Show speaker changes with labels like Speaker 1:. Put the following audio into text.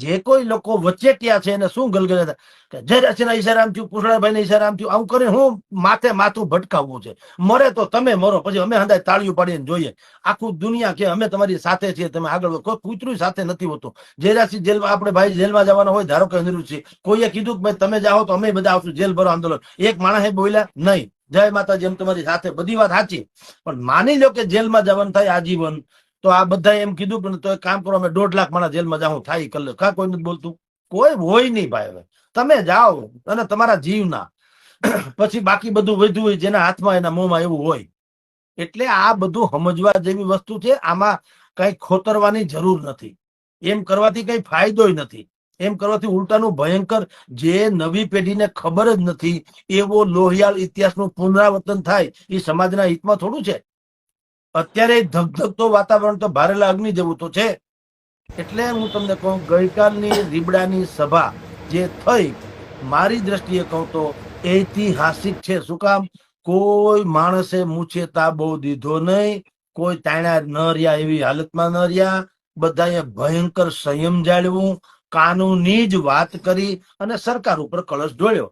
Speaker 1: જે કોઈ લોકો વચેટિયા છે એને શું ગલગલ કે જય રચના ઈશારામ થયું પુષડાભાઈ ને ઈશારામ થયું આવું કરીને હું માથે માથું ભટકાવવું છે. મરે તો તમે મરો, પછી અમે હંદાય તાળીઓ પાડીને જોઈએ. આખું દુનિયા કે અમે તમારી સાથે છીએ, તમે આગળ કોઈ કૂતરું સાથે નથી હોતું. જયરાસિંહ જેલમાં, આપણે ભાઈ જેલમાં જવાનો હોય, ધારો કે અનિરુદ્ધ છે. કોઈએ કીધું કે ભાઈ તમે જાઓ તો અમે બધા આવશું, જેલ ભરો આંદોલન. એક માણસે બોલ્યા, નહીં. જય માતાજી એમ તમારી સાથે. બધી વાત સાચી. પણ માની લો કે જેલમાં જવાનું થાય આજીવન. તો આ બધા એમ કીધું પણ તો કામ કરો, અમે દોઢ લાખ માણસ જેલમાં જાઉં, થાય કર કા કોઈ નથી બોલતું? કોઈ હોય નહીં ભાઈ હવે. તમે જાઓ અને તમારા જીવના. પછી બાકી બધું વધ્યું હોય, જેના હાથમાં, એના મોંમાં એવું હોય. એટલે આ બધું સમજવા જેવી વસ્તુ છે, આમાં કઈ ખોતરવાની જરૂર નથી. એમ કરવાથી કઈ ફાયદો નથી. એમ કરવાથી ઉલટાનું ભયંકર જે નવી પેઢીને ખબર જ નથી, એવો લોહિયાળ ઇતિહાસનું પુનરાવર્તન થાય એ સમાજના હિતમાં થોડું છે. અત્યારે ધગધગતો વાતાવરણ તો ભારેલા અગ્નિ જેવું તો છે. એટલે હું તમને કહું, ગઈકાલની રીબડાની સભા જે થઈ, મારી દ્રષ્ટિએ કહું તો ઐતિહાસિક છે. શું કામ? કોઈ માણસે મૂછે તાબો દીધો નહીં, કોઈ તાણા ન રહ્યા એવી હાલતમાં ન રહ્યા. બધાએ ભયંકર સંયમ જાળવું કાનૂની જ વાત કરી અને સરકાર ઉપર કળશ ઢોળ્યો.